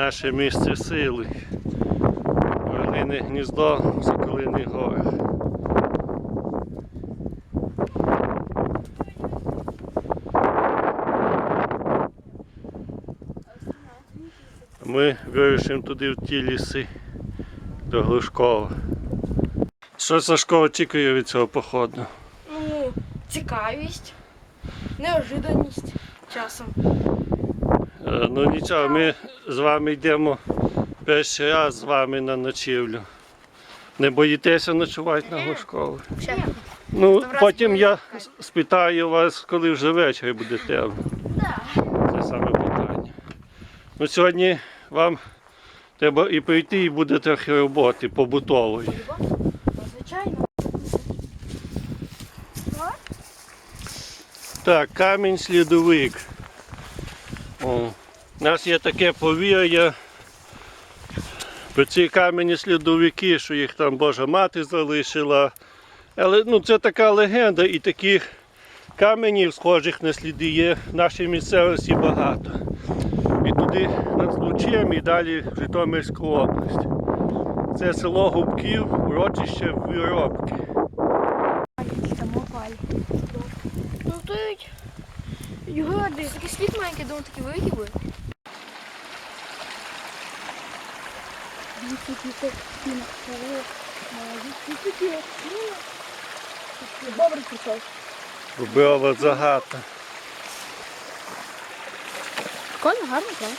наше місце сили. Орлине гніздо, Соколиний гори. Ми вирішимо туди в ті ліси до Глушкова. Що Сашко очікує від цього походу? Ну, цікавість, неожиданність часом. Е, Ну нічого, ми з вами йдемо перший раз з вами на ночівлю. Не боїтеся ночувати на Глушкові? Ну, потім я спитаю вас, коли вже ввечері буде темно. Це саме питання. Ну, сьогодні вам треба і прийти, і буде трохи роботи побутової. Звичайно. Так, камінь слідовик. О, у нас є таке повір'я. Про ці камені слідовики, що їх там Божа мати залишила. Але ну, це така легенда, і таких каменів, схожих на сліди, є в нашій місцевості багато. І туди над Случем і далі в Житомирську область. Це село Губків, урочище Виробки. Ну то слід маленький, думаю, такі великі. Добре прийшов. Боброва загата. Гарно, так?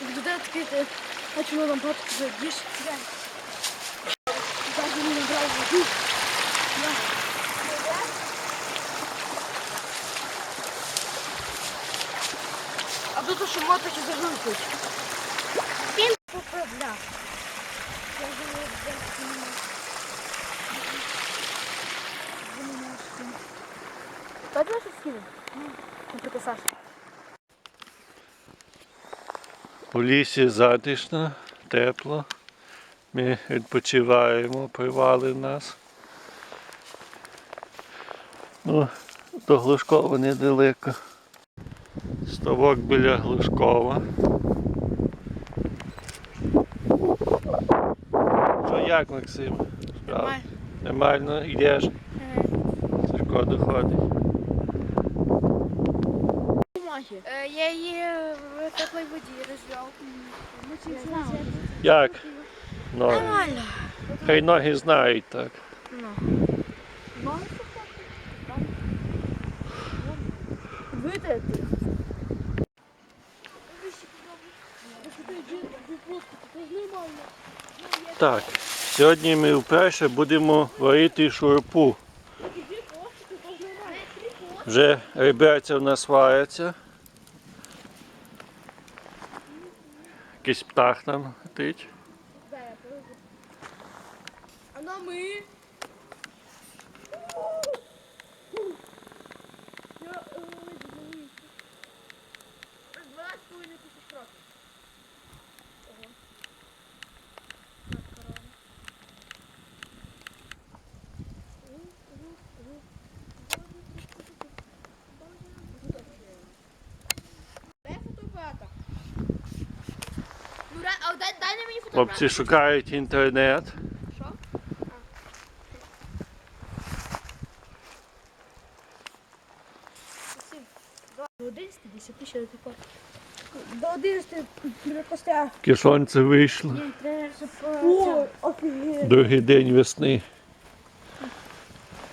Буде відкрити, а чому нам просто задіш? Даже не набрав воду. А мотики загрузить. Він поправляв. Дайте щось скину. Наприклад, Саша. У лісі затишно, тепло. Ми відпочиваємо, привали в нас. Ну, до Глушкова недалеко. Ставок біля Глушкова. Що як, Максим? Справа? Нормально, йдеш? Сашко доходить. Е, Я її в теплій воді розв'яв. Як? Ноги. Нормально. Хай ноги знають так. Витерти. Так, сьогодні ми вперше будемо варити шурпу. Вже реберця в нас варяться. Якийсь птах там летить. А на ми? Хлопці шукають інтернет. Що? До 11 10 ще. До 11 при костях. Кишонце вийшло. Ні, треба, щоб... О. Другий день весни.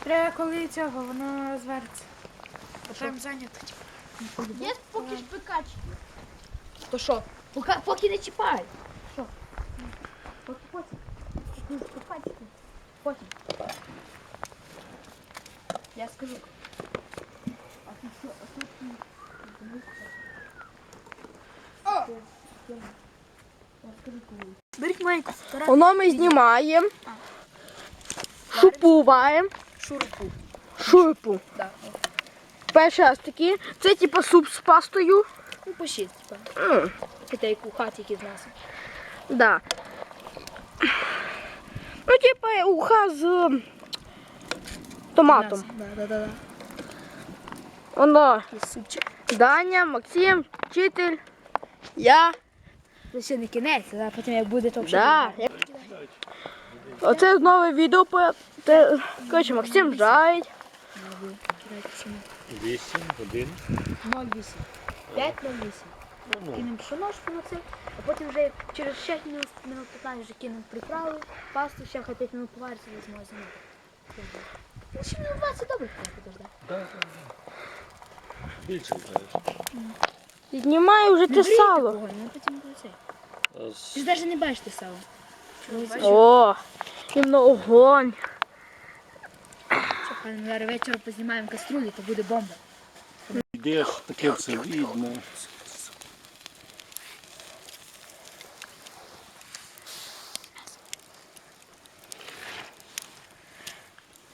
Треба коли цього, воно звернеться. А там зайнято. Є поки шпикач. То що? Поки, поки не чіпай. Що? Поки потім. Я скажу. А ти що? А тут ти... Беріть маленьку. Воно ми знімаємо, шупуваємо, Шурпу. шурпу. Да. Перший раз такі. Це типу суп з пастою. Ну, пошіть, типа. М, Це як у хаті, які з нас. Да. Ну, типу, уха з томатом. Да, да, да, да. Воно. Супчик. Даня, Максим, вчитель. Я. Це ще не кінець, а потім як буде, то вже. Да. Оце нове відео. по- Те, коротше, Максим жарить. Вісім годин. 0,8. 5 0,8. Кинемо пшеношку на це, а потім вже через 6 минут, минут 15 вже кинемо приправи, пасту, ще хай 5 минут повариться, візьмемо зняти. Ну, ще минут 20 добре треба подождати. Більше знаєш. Знімаю вже те сало. Ну, Ти ж навіть не бачиш те сало. О, іменно огонь. Що, пане, зараз вечором познімаємо каструлі, то буде бомба. Йдеш, таке все видно.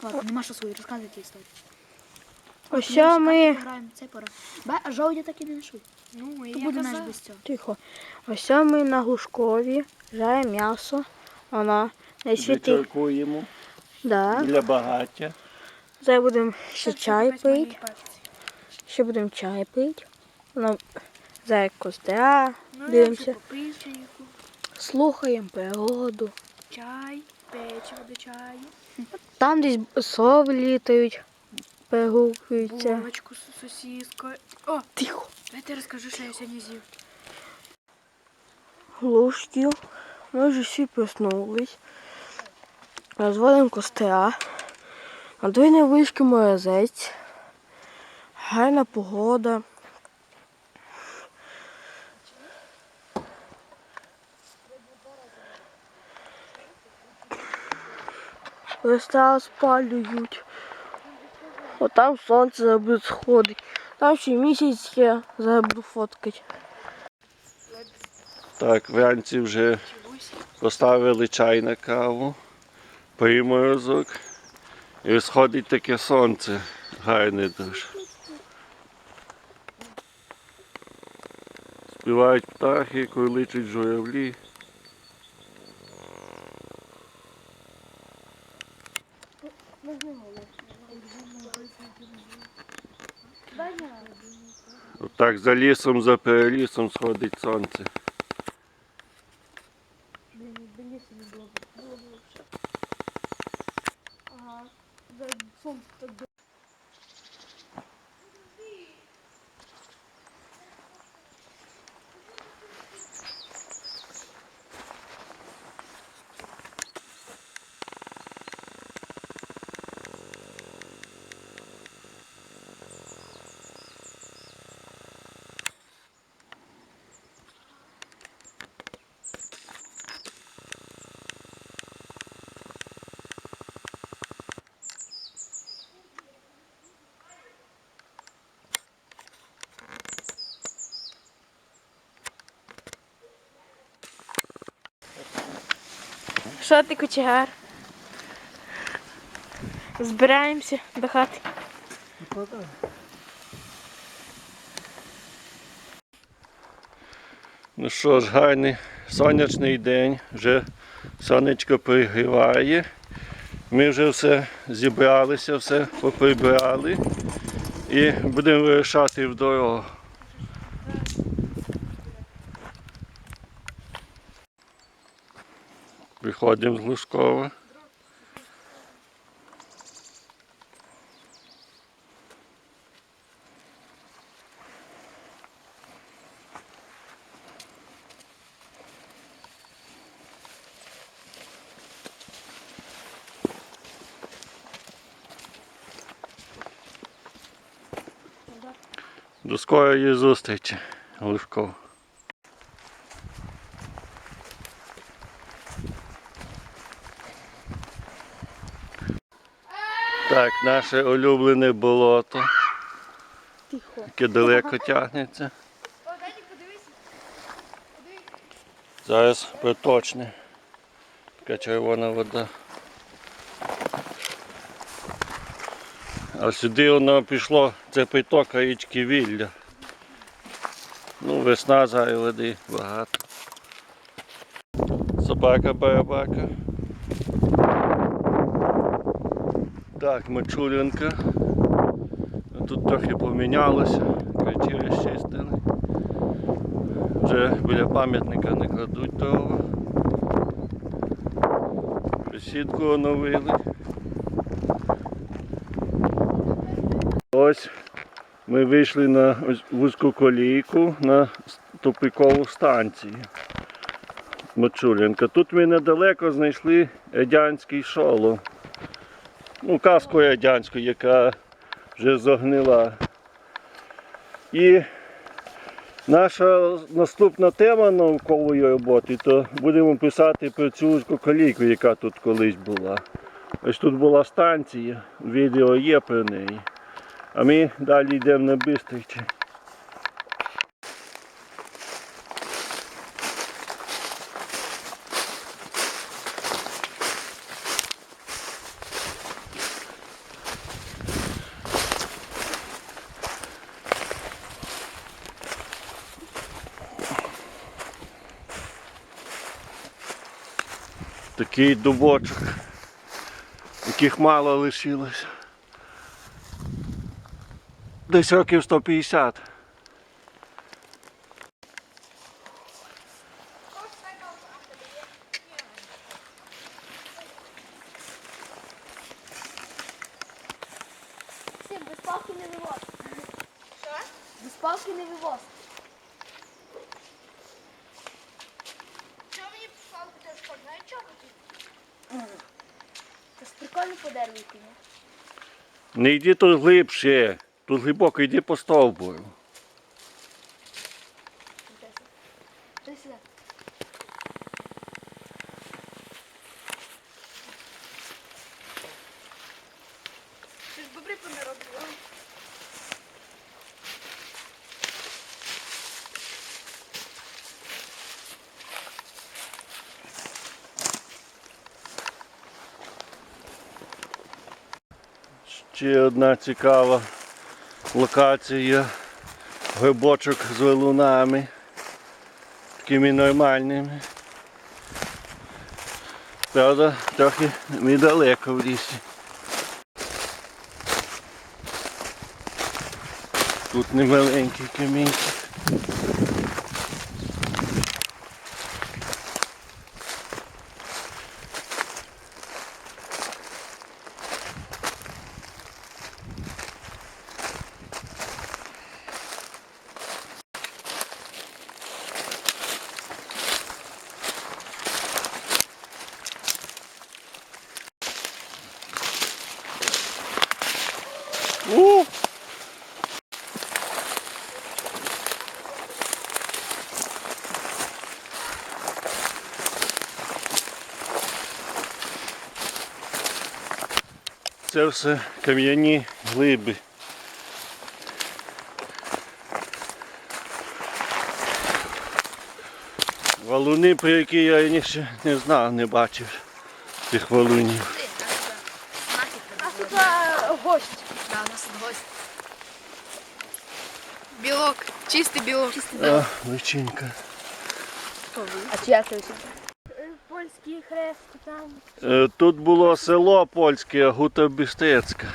Ладно, нема що свої розказувати історію. Ось що ми. Це пора. Ба, а жовтя так і не несуть. Ну, і То я буде наш без цього. Тихо. Ось що ми на Глушкові. Жаримо м'ясо. Воно не світи. Вечіркуємо Да. для багаття. Зараз будемо ще Це чай пити. Ще будемо чай пити. Воно зараз костра. Ну, Дивимося. попив. Слухаємо природу. Чай, печиво до чаю, Там десь сови літають, перегукуються. булочку з сосіскою. О, Тихо. давайте розкажу, що я сьогодні з'їв. Глушків. Ми вже всі проснулись. Розводимо костра. На дві невеличкий морозець. Гарна погода. Листа спалюють. Отам сонце зараз буде сходить. Там ще місяць є, зараз буду фоткати. Так, вранці вже поставили чай на каву, приморозок. І сходить таке сонце. Гарне дуже. Співають птахи, курличуть журавлі. Отак за лісом, за перелісом сходить сонце. Що ти кочегар? Збираємося до хати. Ну що ж, гарний сонячний день, вже сонечко пригріває. Ми вже все зібралися, все поприбирали і будемо вирушати в дорогу. Виходимо з Глушкова. До скорої зустрічі, Глушков. Так, наше улюблене болото, Тихо. яке далеко тягнеться. Зараз проточне. Така червона вода. А сюди воно пішло, це приток річки Вілля. Ну, весна зараз води багато. Собака Так, Мачулянка. тут трохи помінялося, кричі розчистили. Вже біля пам'ятника не кладуть того. Сітку оновили. Ось ми вийшли на вузьку колійку на тупикову станцію. Мочулянка. Тут ми недалеко знайшли радянський шолом. Ну, каску радянську, яка вже загнила. І наша наступна тема наукової роботи, то будемо писати про цю вузьку колійку, яка тут колись була. Ось тут була станція, відео є про неї. А ми далі йдемо на Бистричі. Такий дубочок, яких мало лишилось. Десь років 150. Всім без палки не вивоз. Що? Без палки не вивоз. Чого мені палку теж шкода? Знаєш чого хотів? Це ж прикольно по дереву йти, ні? Не йди тут глибше. Тут глибоко йди по стовбуру. Ще одна цікава локація. Грибочок з валунами. Такими нормальними. Правда, трохи недалеко в лісі. Тут немаленький камінчик. У! Це все кам'яні глиби. Валуни, про які я раніше не знав, не бачив цих валунів. А тут а, гость. Да, у нас тут гость. Білок, чистий білок. А, личинка. А чия це ось? Польський хрест там. Е, Тут було село польське, Гутобістецьке.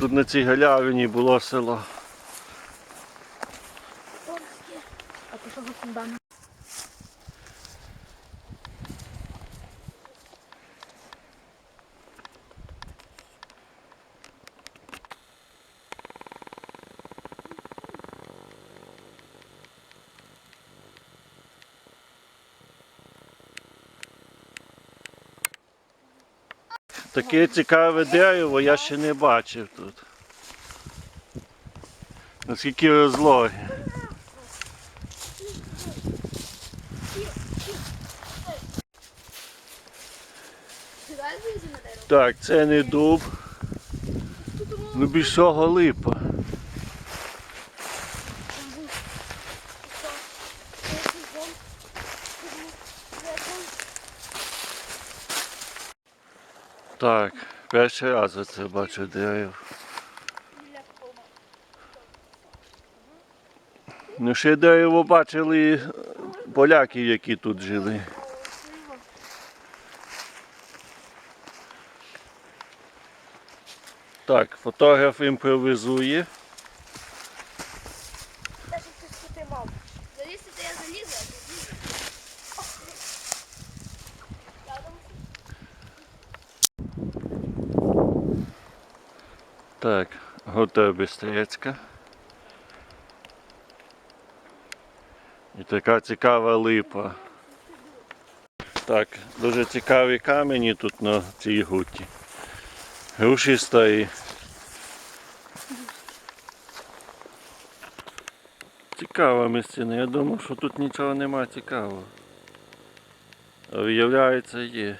Тут на цій галявині було село. Польське. А то що гостиндан? Таке цікаве дерево я ще не бачив тут. Наскільки розлоги. Так, це не дуб. Ну більш всього липа. Так, перший раз оце бачу дерево. Ну ще дерево бачили поляки, які тут жили. Так, фотограф імпровізує. Даже хтось тут і мав. Залізти, то я залізу, а ти злізу. Так, готова Бистрецька. І така цікава липа. Так, дуже цікаві камені тут на цій гуті. Груші старі. Цікава місцина. Я думав, що тут нічого нема цікавого. А виявляється є.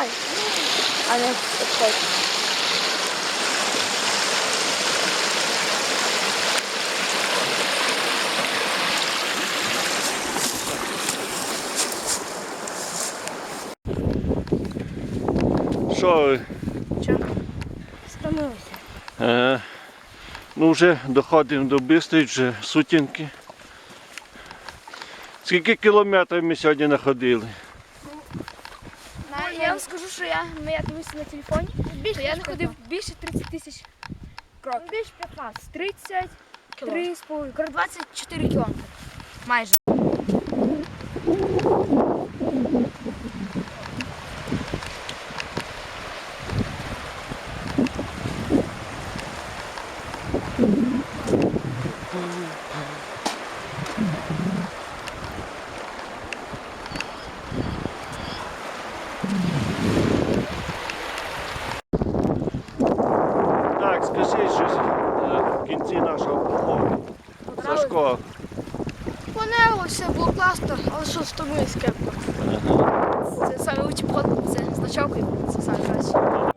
Ти. А не обходь. Що ви? Становися. Е, ну вже доходимо до Бистрич, вже сутінки. Скільки кілометрів ми сьогодні находили? Я вам скажу, що я, ну, я дивився на телефоні, то я не ходив більше 30 тисяч кроків. Більш 15. 30, 3,5, коротше 24 кілометри. Майже. Так, скажи щось е, в кінці нашого походу. Сашко. Понравилося, було класно, але що з тобою з кепкою? Це саме поход, це з ночовкою, це саме краще.